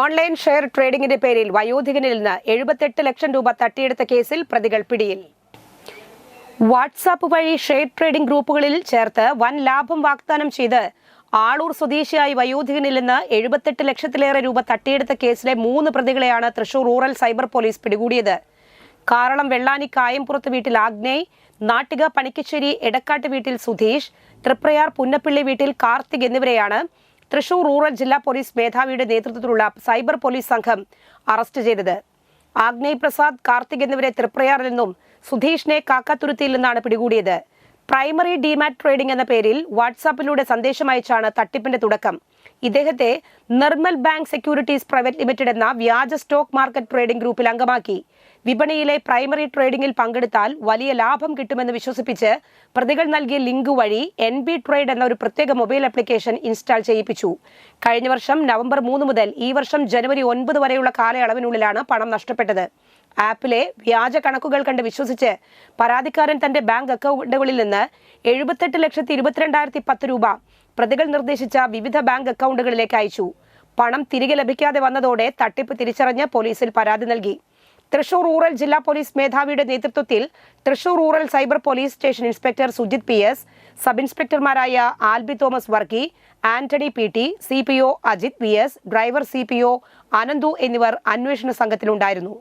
Online share ട്രേഡിംഗിന്റെ പേരിൽ വയോധികനിൽ നിന്ന് എഴുപത്തെട്ട് ലക്ഷം രൂപ തട്ടിയെടുത്ത കേസിൽ പ്രതികൾ പിടിയിൽ. വാട്സാപ്പ് വഴി ഷെയർ ട്രേഡിംഗ് ഗ്രൂപ്പുകളിൽ ചേർത്ത് വൻ ലാഭം വാഗ്ദാനം ചെയ്ത് ആളൂർ സ്വദേശിയായി വയോധികനിൽ നിന്ന് എഴുപത്തെട്ട് ലക്ഷത്തിലേറെ രൂപ തട്ടിയെടുത്ത കേസിലെ മൂന്ന് പ്രതികളെയാണ് തൃശൂർ റൂറൽ സൈബർ പോലീസ് പിടികൂടിയത്. കാറളം വെള്ളാനി കായംപുറത്ത് വീട്ടിൽ ആഗ്നേയ് നാട്ടിക പണിക്കശ്ശേരി എടക്കാട്ട് വീട്ടിൽ സുധീഷ് തൃപ്രയാർ പുന്നപ്പിള്ളി വീട്ടിൽ കാർത്തിക് എന്നിവരെയാണ് തൃശൂർ റൂറൽ ജില്ലാ പോലീസ് മേധാവിയുടെ നേതൃത്വത്തിലുള്ള സൈബർ പോലീസ് സംഘം അറസ്റ്റ് ചെയ്തത്. ആഗ്നേയ് പ്രസാദ് കാർത്തിക് എന്നിവരെ തൃപ്രയാറിൽ നിന്നും സുധീഷിനെ കാക്കാത്തുരുത്തിയിൽ നിന്നാണ് പിടികൂടിയത്. പ്രൈമറി ഡിമാറ്റ് ട്രേഡിംഗ് എന്ന പേരിൽ വാട്സാപ്പിലൂടെ സന്ദേശം അയച്ചാണ് തട്ടിപ്പിന്റെ തുടക്കം. ഇദ്ദേഹത്തെ Nirmal bank securities private limited എന്ന വ്യാജ സ്റ്റോക്ക് മാർക്കറ്റ് ട്രേഡിംഗ് ഗ്രൂപ്പിൽ അംഗമാക്കി. വിപണിയിലെ പ്രൈമറി ട്രേഡിംഗിൽ പങ്കെടുത്താൽ വലിയ ലാഭം കിട്ടുമെന്ന് വിശ്വസിപ്പിച്ച് പ്രതികൾ നൽകിയ ലിങ്ക് വഴി എൻ ബി ട്രേഡ് എന്ന ഒരു പ്രത്യേക മൊബൈൽ ആപ്ലിക്കേഷൻ ഇൻസ്റ്റാൾ ചെയ്യിപ്പിച്ചു. കഴിഞ്ഞ വർഷം നവംബർ മൂന്ന് മുതൽ ഈ വർഷം ജനുവരി ഒൻപത് വരെയുള്ള കാലയളവിനുള്ളിലാണ് പണം നഷ്ടപ്പെട്ടത്. ആപ്പിലെ വ്യാജ കണക്കുകൾ കണ്ട് വിശ്വസിച്ച് പരാതിക്കാരൻ തന്റെ ബാങ്ക് അക്കൗണ്ടുകളിൽ നിന്ന് എഴുപത്തെട്ട് ലക്ഷത്തി ഇരുപത്തിരണ്ടായിരത്തി പത്ത് രൂപ പ്രതികൾ നിർദ്ദേശിച്ച വിവിധ ബാങ്ക് അക്കൗണ്ടുകളിലേക്ക് അയച്ചു. പണം തിരികെ ലഭിക്കാതെ വന്നതോടെ തട്ടിപ്പ് തിരിച്ചറിഞ്ഞ് പോലീസിൽ പരാതി നൽകി. തൃശൂർ റൂറൽ ജില്ലാ പോലീസ് മേധാവിയുടെ നേതൃത്വത്തിൽ Thrissur rural cyber police station inspector Sujith P S sub ഇൻസ്പെക്ടർമാരായ Albi Thomas Varkey Antony P T C P O Ajith V S driver C P O Ananthu എന്നിവർ അന്വേഷണ സംഘത്തിലുണ്ടായിരുന്നു.